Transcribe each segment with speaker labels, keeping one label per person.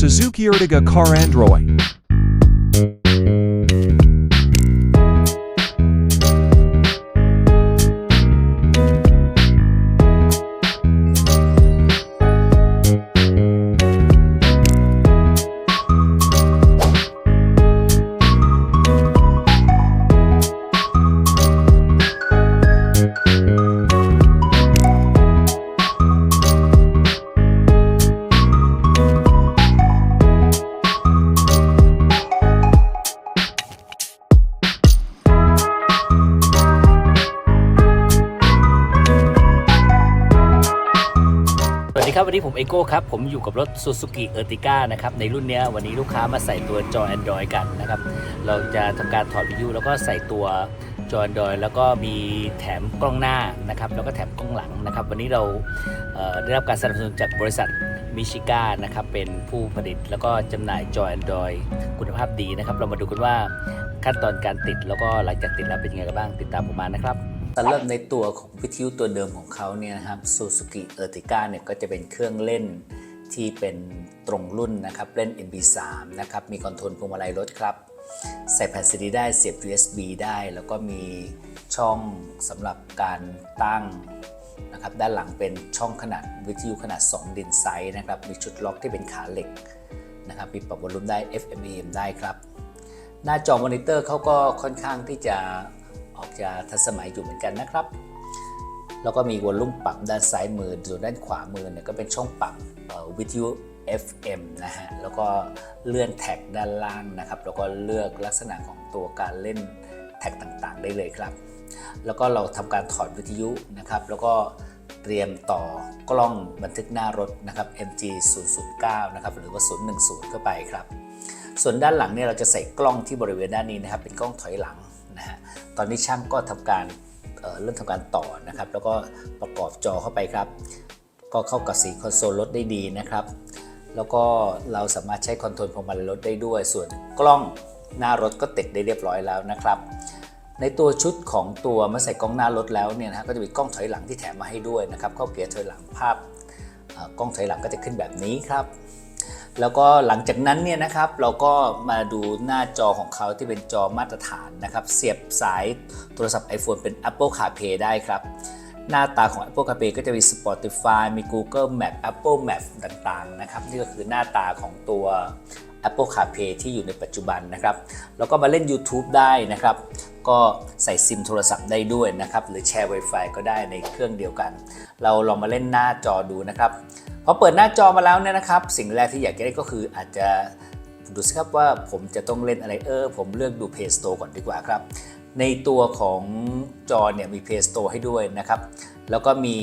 Speaker 1: Suzuki Ertiga Car Android.
Speaker 2: นี้ผมเอโก้ครับ ผมอยู่กับรถ Suzuki Ertiga นะครับ ในรุ่นนี้วันนี้ลูกค้ามาใส่ตัวจอ Android กันนะครับ เราจะทำการถอดวิทยุแล้วก็ใส่ตัวจอ Android แล้วก็มีแถมกล้องหน้านะครับ แล้วก็แถมกล้องหลังนะครับ วันนี้เราเได้รับการสนับสนุนจากบริษัทมิชิก้านะครับ เป็นผู้ผลิตแล้วก็จำหน่ายจอ Android คุณภาพดีนะครับ เรามาดูกันว่าขั้นตอนการติดแล้วก็หลังจากติดแล้วเป็นยังไงกันบ้างติดตามผมมานะครับ สำหรับในตัวของวิทยุตัวเดิมของเขาเนี่ยนะครับ Suzuki Ertiga เนี่ยก็จะเป็นเครื่องเล่นที่เป็นตรงรุ่นนะครับเล่น MP3 นะครับมีคอนโทรลพวงมาลัยรถครับ ใส่แผ่นซีดีได้เสียบ USB ได้ แล้วก็มีช่องสำหรับการตั้งนะครับด้านหลังเป็นช่องขนาดวิทยุขนาด 2 ดินไซส์นะครับมีชุดล็อกที่เป็นขาเหล็กนะครับมีปรับวอลลุ่มได้ FM AM ได้ครับ หน้าจอมอนิเตอร์เขาก็ค่อนข้างที่จะ ออกจะทันสมัยอยู่เหมือนกันนะครับ แล้วก็มีวอลลุ่มปรับด้านซ้ายมือส่วนด้านขวามือเนี่ยก็เป็นช่องปรับวิทยุ FM นะฮะ แล้วก็เลื่อนแท็กด้านล่างนะครับ แล้วก็เลือกลักษณะของตัวการเล่นแท็กต่างๆ ได้เลยครับ แล้วก็เราทำการถอดวิทยุนะครับ แล้วก็เตรียมต่อกล้องบันทึกหน้ารถนะครับ MG 009นะครับ หรือว่า 010 เข้าไปครับ ส่วนด้านหลังเนี่ยเราจะใส่กล้องที่บริเวณด้านนี้นะครับ เป็นกล้องถอยหลัง นะฮะตอนนี้ช่างก็ทำการเเริ่มทำการต่อนะครับ แล้วก็ประกอบจอเข้าไปครับ ก็เข้ากับสีคอนโซลรถได้ดีนะครับ แล้วก็เราสามารถใช้คอนโทรลพวงมาลัยรถได้ด้วย ส่วนกล้องหน้ารถก็ติดได้เรียบร้อยแล้วนะครับ ในตัวชุดของตัวเมื่อใส่กล้องหน้ารถแล้วเนี่ยนะฮะก็จะมีกล้องถอยหลังที่แถมมาให้ด้วยนะครับเข้าเกียร์ถอยหลังภาพกล้องถอยหลังก็จะขึ้นแบบนี้ครับ แล้วก็หลังจากนั้นเนี่ยนะครับเราก็มาดูหน้าจอของเขาที่เป็นจอมาตรฐานนะครับ เสียบสายโทรศัพท์ iPhone เป็น Apple CarPlay ได้ครับหน้าตาของ Apple CarPlay ก็จะมี Spotify มี Google Map Apple Map ต่างๆนะครับนี่ก็คือหน้าตาของตัว Apple CarPlay ที่อยู่ในปัจจุบันนะครับ แล้วก็มาเล่น YouTube ได้นะครับ ก็ใส่ซิมโทรศัพท์ได้ด้วยนะครับ หรือแชร์ Wi-Fi ก็ได้ในเครื่องเดียวกัน เราลองมาเล่นหน้าจอดูนะครับ พอเปิดหน้าจอมาแล้วเนี่ยนะครับ สิ่งแรกที่อยากจะได้ก็คืออาจจะดูสิครับว่าผมจะต้องเล่นอะไรเออผมเลือกดู Play Store ก่อนดีกว่าครับ ในตัวของจอเนี่ยมี Play Store ให้ด้วยนะครับ แล้วก็มี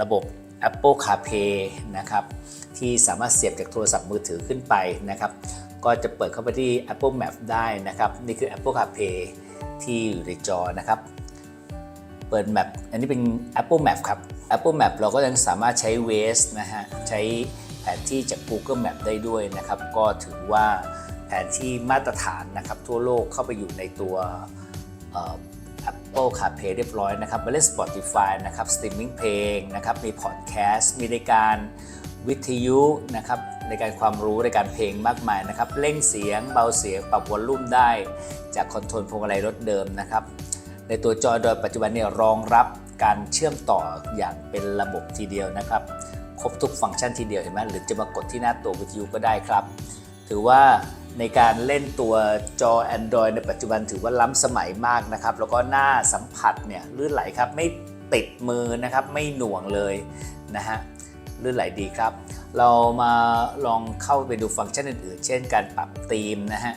Speaker 2: ระบบ Apple CarPlay นะครับ ที่สามารถเสียบจากโทรศัพท์มือถือขึ้นไปนะครับ ก็จะเปิดเข้าไปที่ Apple Map ได้นะครับ นี่คือ Apple CarPlay ที่อยู่ในจอนะครับ เปิด Map อันนี้เป็น Apple Map ครับ Apple Map เราก็ยังสามารถใช้ Waze นะฮะ ใช้แผนที่จาก Google Map ได้ด้วยนะครับ ก็ถือว่าแผนที่มาตรฐานนะครับทั่วโลกเข้าไปอยู่ในตัวเอ่อ Apple CarPlay เรียบร้อยนะครับมาเล่น Spotify นะครับสตรีมมิ่งเพลงนะครับ มีพอดแคสต์ มีรายการวิทยุนะครับในการความรู้รายการเพลงมากมายนะครับเร่งเสียงเบาเสียงปรับวอลลุ่มได้ จากคอนโทรลพวงมาลัยรถเดิมนะครับ ในตัวจอโดยปัจจุบันเนี่ยรองรับ การเชื่อมต่ออย่างเป็นระบบทีเดียวนะครับ ครบทุกฟังก์ชันทีเดียวเห็นไหมหรือจะมากดที่หน้าตัววิทยุก็ได้ครับ ถือว่าในการเล่นตัวจอ Android ในปัจจุบันถือว่าล้ำสมัยมากนะครับ แล้วก็หน้าสัมผัสเนี่ยลื่นไหลครับ ไม่ติดมือนะครับ ไม่หน่วงเลยนะฮะลื่นไหลดีครับ เรามาลองเข้าไปดูฟังก์ชันอื่นๆ เช่นการปรับธีมนะฮะ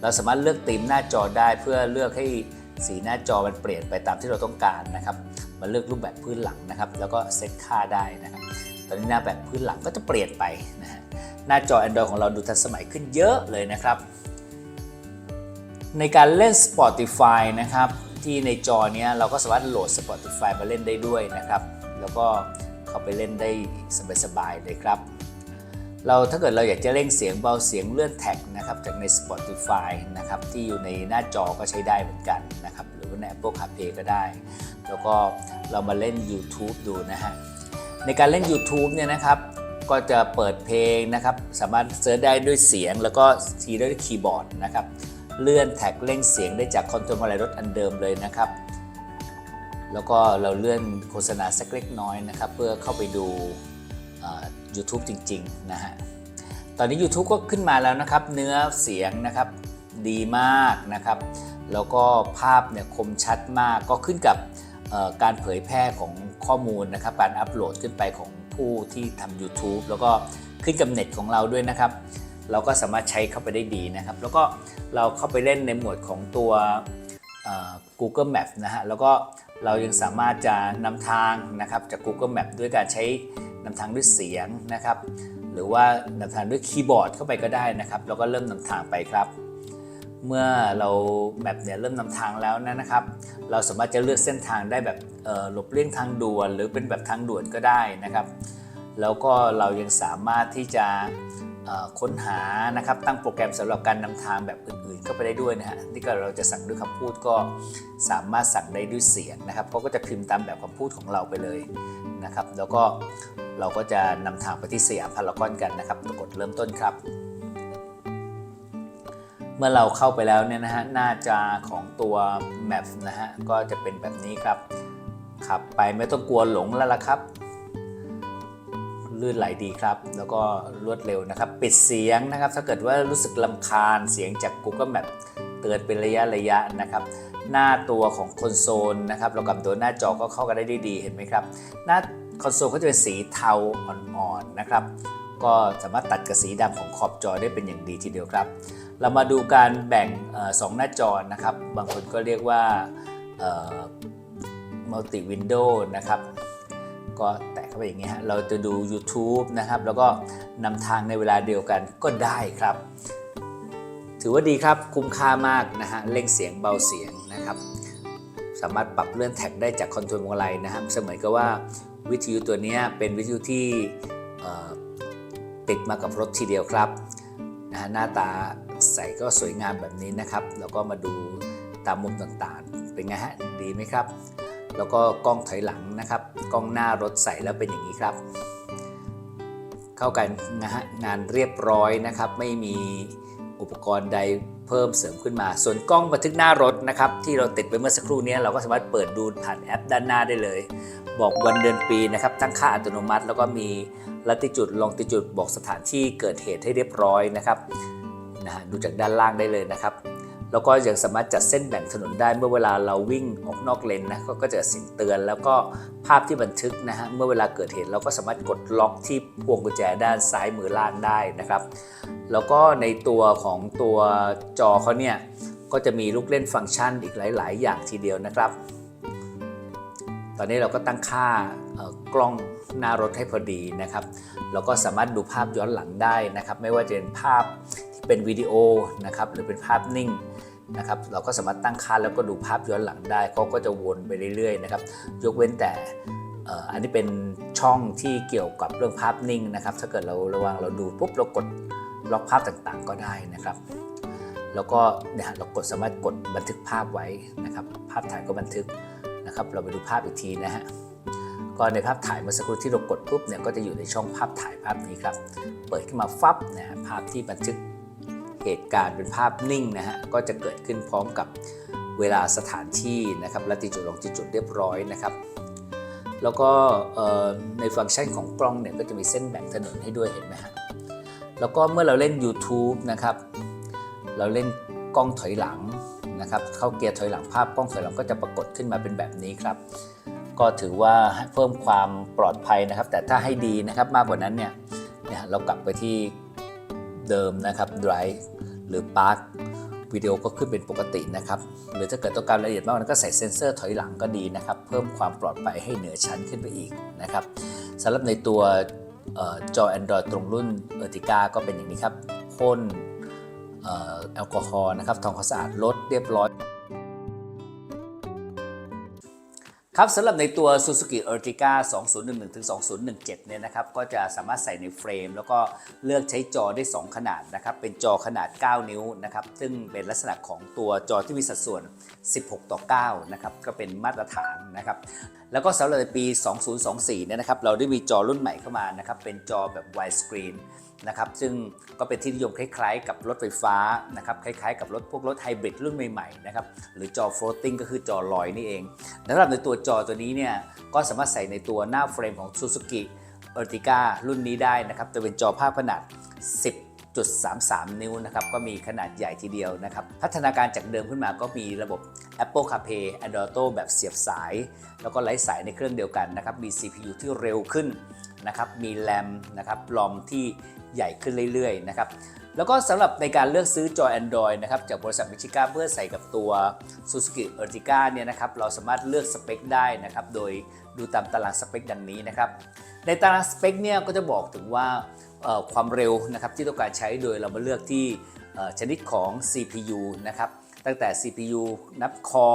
Speaker 2: เราสามารถเลือกธีมหน้าจอได้เพื่อเลือกให้สีหน้าจอมันเปลี่ยนไปตามที่เราต้องการนะครับ มาเลือกรูปแบบพื้นหลังนะครับ แล้วก็เซตค่าได้นะครับ ตอนนี้หน้าแบบพื้นหลังก็จะเปลี่ยนไปนะฮะหน้าจอ Android ของเราดูทันสมัยขึ้นเยอะเลยนะครับ ในการเล่น Spotify นะครับ ที่ในจอเนี้ยเราก็สามารถโหลด Spotify มาเล่นได้ด้วยนะครับ แล้วก็เข้าไปเล่นได้สบายๆเลยครับเราถ้าเกิดเราอยากจะเร่งเสียงเบาเสียงเลื่อนแท็กนะครับจากใน Spotify นะครับที่อยู่ในหน้าจอก็ใช้ได้เหมือนกันนะครับ ใน Apple CarPlay ก็ได้ แล้วก็เรามาเล่น YouTube ดูนะฮะ ในการเล่น YouTube เนี่ยนะครับ ก็จะเปิดเพลงนะครับ สามารถเซิร์ชได้ด้วยเสียง แล้วก็ทีด้ด้วยคีย์บอร์ดนะครับ เลื่อนแท็กเร่งเสียงได้จากคอนโทรลอะไรรถอันเดิมเลยนะครับ แล้วก็เราเลื่อนโฆษณาสักเล็กน้อยนะครับ เพื่อเข้าไปดู YouTube จริง ๆ นะฮะ ตอนนี้ YouTube ก็ขึ้นมาแล้วนะครับ เนื้อเสียงนะครับดีมากนะครับ แล้วก็ภาพเนี่ยคมชัดมากก็ขึ้นกับการเผยแพร่ของข้อมูลนะครับ การอัปโหลดขึ้นไปของผู้ที่ทำ YouTube แล้วก็ขึ้นกับเน็ตของเราด้วยนะครับ เราก็สามารถใช้เข้าไปได้ดีนะครับ แล้วก็เราเข้าไปเล่นในหมวดของตัว Google Map นะฮะแล้วก็เรายังสามารถจะนำทางนะครับจาก Google Map ด้วยการใช้นำทางด้วยเสียงนะครับ หรือว่านำทางด้วยคีย์บอร์ดเข้าไปก็ได้นะครับ แล้วก็เริ่มนำทางไปครับ เมื่อเราแมปเนี่ยเริ่มนำทางแล้วนะครับ เราสามารถจะเลือกเส้นทางได้แบบหลบเลี่ยงทางด่วน หรือเป็นแบบทางด่วนก็ได้นะครับ แล้วก็เรายังสามารถที่จะค้นหานะครับตั้งโปรแกรมสำหรับการนำทางแบบอื่นๆเข้าไปได้ด้วยนะฮะนี่ก็เราจะสั่งด้วยคำพูดก็สามารถสั่งได้ด้วยเสียงนะครับเขาก็จะพิมพ์ตามแบบคำพูดของเราไปเลยนะครับ แล้วก็เราก็จะนำทางไปที่สยามพารากอนกันนะครับกดเริ่มต้นครับ มื่อเราเข้าไปแล้วเนี่ยนะฮะหน้าจาของตัว Map นะฮะก็จะเป็นแบบนี้ครับ ขับไปไม่ต้องกลัวหลงแล้วล่ะครับ ลื่นไหลดีครับ แล้วก็รวดเร็วนะครับ ปิดเสียงนะครับ ถ้าเกิดว่ารู้สึกลำคาญเสียงจาก Google Map เตือนเป็นระยะระยะนะครับหน้าตัวของคอนโซลนะครับเรากับตัวหน้าจอก็เข้ากันได้ดีเห็นไหมครับหน้าคอนโซลก็จะเป็นสีเทาอ่อนๆนะครับ ก็สามารถตัดกับสีดำของขอบจอได้เป็นอย่างดีทีเดียวครับ เรามาดูการแบ่งออสองหน้าจอนะครับ บางคนก็เรียกว่ามัลติวินโดว์นะครับ ก็แตะเข้าไปอย่างนี้ฮะเราจะดู YouTube นะครับ แล้วก็นำทางในเวลาเดียวกันก็ได้ครับ ถือว่าดีครับคุ้มค่ามากนะฮะเร่งเสียงเบาเสียงนะครับ สามารถปรับเลื่อนแท็กได้จากคอนโทรลวงไลนะครับเสมือนกับว่าวิทยุตัวนี้เป็นวิทยุที่ติดมากับรถทีเดียวครับนะฮะหน้าตา ใส่ก็สวยงามแบบนี้นะครับแล้วก็มาดูตามมุมต่างๆ เป็นไงฮะดีไหมครับ แล้วก็กล้องถอยหลังนะครับ กล้องหน้ารถใส่แล้วเป็นอย่างนี้ครับ เข้ากันนะฮะงานเรียบร้อยนะครับ ไม่มีอุปกรณ์ใดเพิ่มเสริมขึ้นมา ส่วนกล้องบันทึกหน้ารถนะครับ ที่เราติดไปเมื่อสักครู่นี้เราก็สามารถเปิดดูผ่านแอปด้านหน้าได้เลย บอกวันเดือนปีนะครับตั้งค่าอัตโนมัติ แล้วก็มีลัติจุดลองติจุดบอกสถานที่เกิดเหตุให้เรียบร้อยนะครับ นะฮะดูจากด้านล่างได้เลยนะครับ แล้วก็ยังสามารถจัดเส้นแบ่งถนนได้เมื่อเวลาเราวิ่งออกนอกเลนนะก็จะสิ่งเตือน แล้วก็ภาพที่บันทึกนะฮะเมื่อเวลาเกิดเหตุเราก็สามารถกดล็อกที่พวงกุญแจด้านซ้ายมือล่างได้นะครับ แล้วก็ในตัวของตัวจอเขาเนี่ยก็จะมีลูกเล่นฟังก์ชันอีกหลาย ๆ อย่างทีเดียวนะครับ ตอนนี้เราก็ตั้งค่ากล้องหน้ารถให้พอดีนะครับ แล้วก็สามารถดูภาพย้อนหลังได้นะครับ ไม่ว่าจะเป็นภาพ เป็นวิดีโอนะครับหรือเป็นภาพนิ่งนะครับเราก็สามารถตั้งค่าแล้วก็ดูภาพย้อนหลังได้เขาก็จะวนไปเรื่อยๆนะครับยกเว้นแต่อันนี้เป็นช่องที่เกี่ยวกับเรื่องภาพนิ่งนะครับ ถ้าเกิดเราระวังเราดูปุ๊บเรากดล็อกภาพต่างๆ ก็ได้นะครับ แล้วก็เนี่ยเรากดสามารถกดบันทึกภาพไว้นะครับ ภาพถ่ายก็บันทึกนะครับ เราไปดูภาพอีกทีนะฮะก็ในภาพถ่ายเมื่อสักครู่ที่เรากดปุ๊บเนี่ยก็จะอยู่ในช่องภาพถ่ายภาพนี้ครับ เปิดขึ้นมาฟับนะภาพที่บันทึก เหตุการณ์เป็นภาพนิ่งนะฮะก็จะเกิดขึ้นพร้อมกับเวลาสถานที่นะครับและติจุดลงติจุดเรียบร้อยนะครับแล้วก็ในฟังก์ชันของกล้องเนี่ยก็จะมีเส้นแบ่งถนนให้ด้วยเห็นไหมฮะแล้วก็เมื่อเราเล่น YouTube นะครับ เราเล่นกล้องถอยหลังนะครับ เข้าเกียร์ถอยหลังภาพกล้องถอยหลังก็จะปรากฏขึ้นมาเป็นแบบนี้ครับ ก็ถือว่าเพิ่มความปลอดภัยนะครับ แต่ถ้าให้ดีนะครับมากกว่านั้นเนี่ยเนี่ยเรากลับไปที่เดิมนะครับ Drive หรือปาร์ควิดีโอก็ขึ้นเป็นปกตินะครับ หรือถ้าเกิดต้องการละเอียดมากนั้นก็ใส่เซ็นเซอร์ถอยหลังก็ดีนะครับ เพิ่มความปลอดภัยให้เหนือชั้นขึ้นไปอีกนะครับสำหรับในตัวออจอ Android ตรงรุ่นเออร์ติก็เป็นอย่างนี้ครับพ่นแอลกอฮอล์นะครับทำความสะอาดลดเรียบร้อย ครับสำหรับในตัว Suzuki Ertiga 2011 ถึง 2017 เนี่ยนะครับ ก็จะสามารถใส่ในเฟรม แล้วก็เลือกใช้จอได้ 2 ขนาดนะครับ เป็นจอขนาด 9 นิ้วนะครับ ซึ่งเป็นลักษณะของตัวจอที่มีสัดส่วน 16 ต่อ 9 นะครับ ก็เป็นมาตรฐานนะครับ แล้วก็สำหรับในปี 2024 เนี่ยนะครับ เราได้มีจอรุ่นใหม่เข้ามานะครับ เป็นจอแบบ wide screen นะครับ ซึ่งก็เป็นที่นิยมคล้ายๆ กับรถไฟฟ้านะครับ คล้ายๆ กับรถพวกรถไฮบริดรุ่นใหม่ๆ นะครับ หรือจอ floating ก็คือจอลอยนี่เองสำหรับในตัวจอตัวนี้เนี่ย ก็สามารถใส่ในตัวหน้าเฟรมของ Suzuki Ertiga รุ่นนี้ได้นะครับ จะเป็นจอภาพขนาด 10 10.33 นิ้วนะครับก็มีขนาดใหญ่ทีเดียวนะครับพัฒนาการจากเดิมขึ้นมาก็มีระบบ Apple CarPlay Android Auto แบบเสียบสาย แล้วก็ไร้สายในเครื่องเดียวกันนะครับมี CPU ที่เร็วขึ้นนะครับมีแรมนะครับรอมที่ใหญ่ขึ้นเรื่อยๆนะครับแล้วก็สำหรับในการเลือกซื้อจอ Android นะครับจากบริษัทมิชิก้าเพื่อใส่กับตัว Suzuki Ertiga เนี่ยนะครับเราสามารถเลือกสเปคได้นะครับโดยดูตามตารางสเปคดังนี้นะครับในตารางสเปคเนี่ยก็จะบอกถึงว่า ความเร็วนะครับที่ต้องการใช้โดยเรามาเลือกที่ชนิดของ CPU นะครับตั้งแต่ CPU นับคอ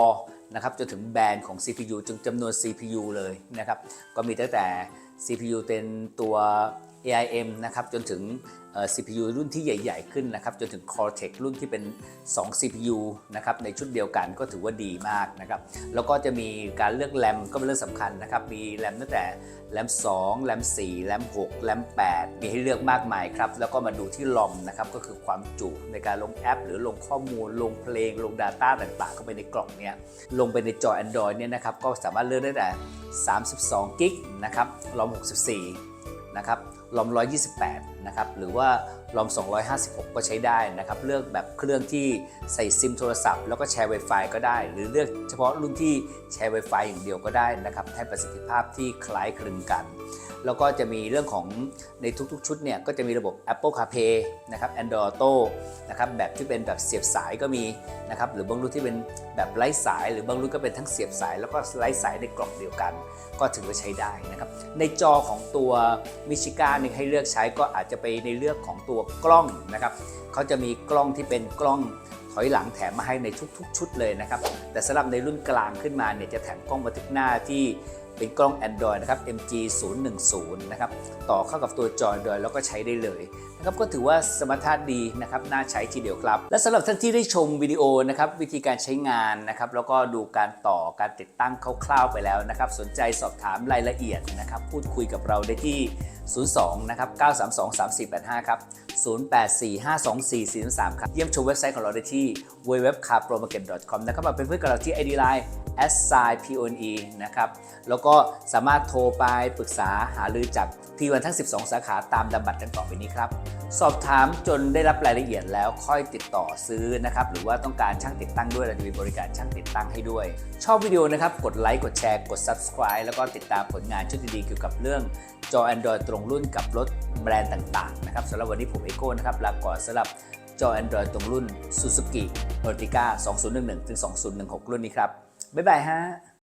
Speaker 2: นะครับจนถึงแบรนด์ของ CPU จนจำนวน CPU เลยนะครับก็มีตั้งแต่ CPU เป็นตัว AIM นะครับจนถึง CPU รุ่นที่ใหญ่ ๆ ขึ้นนะครับจนถึง Cortex รุ่นที่เป็น 2 CPU นะครับในชุดเดียวกันก็ถือว่าดีมากนะครับแล้วก็จะมีการเลือกแรมก็เป็นเรื่องสำคัญนะครับมีแรมตั้งแต่แรม2แรม4แรม6แรม8 มีให้เลือกมากมายครับแล้วก็มาดูที่ลอมนะครับก็คือความจุในการลงแอป หรือลงข้อมูลลงเพลงลง Data ต่างๆเข้าไปในกล่องเนี่ยลงไปในจอ Android เนี่ยนะครับก็สามารถเลือกได้แต่32กิกนะครับลอม64 ลอม128 นะครับ หรือว่า ลอม 256 ก็ใช้ได้นะครับ เลือกแบบเครื่องที่ใส่ซิมโทรศัพท์ แล้วก็แชร์ Wi-Fi ก็ได้ หรือเลือกเฉพาะรุ่นที่แชร์ Wi-Fi อย่างเดียวก็ได้นะครับให้ประสิทธิภาพที่คล้ายคลึงกัน แล้วก็จะมีเรื่องของในทุกๆ ชุดเนี่ยก็จะมีระบบ Apple CarPlay นะครับ Android Auto นะครับแบบที่เป็นแบบเสียบสายก็มีนะครับหรือบางรุ่นที่เป็นแบบไร้สาย หรือบางรุ่นก็เป็นทั้งเสียบสาย แล้วก็ไร้สายในกล่องเดียวกัน ก็ถือว่าใช้ได้นะครับในจอของตัวมิชิก้านี่ให้เลือกใช้ก็อาจจะไปในเรื่องของตัวกล้องนะครับเขาจะมีกล้องที่เป็นกล้องถอยหลังแถมมาให้ในทุกๆ ชุดเลยนะครับ แต่สำหรับในรุ่นกลางขึ้นมาเนี่ยจะแถมกล้องบันทึกหน้าที่เป็นกล้อง Android นะครับ MG 010นะครับ ต่อเข้ากับตัวจอ Android แล้วก็ใช้ได้เลยนะครับ ก็ถือว่าสมรรถนะดีนะครับ น่าใช้ทีเดียวครับ และสำหรับท่านที่ได้ชมวิดีโอนะครับ วิธีการใช้งานนะครับ แล้วก็ดูการต่อการติดตั้งคร่าวๆไปแล้วนะครับ สนใจสอบถามรายละเอียดนะครับ พูดคุยกับเราได้ที่ 02 นะครับ 932 3485 ครับ 08452443ครับ เยี่ยมชมเว็บไซต์ของเราได้ที่ www.carpromarket.com นะครับมาเป็นเพื่อนกับเราที่ ID Line s i p o n e นะครับ แล้วก็สามารถโทรไปปรึกษาหารือจากทีวันทั้ง 12 สาขาตามดับบัตรดังต่อไปนี้ครับ สอบถามจนได้รับรายละเอียดแล้วค่อยติดต่อซื้อนะครับ หรือว่าต้องการช่างติดตั้งด้วยเราจะมีบริการช่างติดตั้งให้ด้วย ชอบวิดีโอนะครับ กดไลค์ กดแชร์ กด subscribe แล้วก็ติดตามผลงานชุดดีๆเกี่ยวกับเรื่อง จอ Android ตรงรุ่นกับรถแบรนด์ต่างๆนะครับสำหรับวันนี้ผมเอโก้นะครับลาก่อนสำหรับจอ Android ตรงรุ่น Suzuki Ertiga 2011-2016 รุ่นนี้ครับ บ๊ายบายฮะ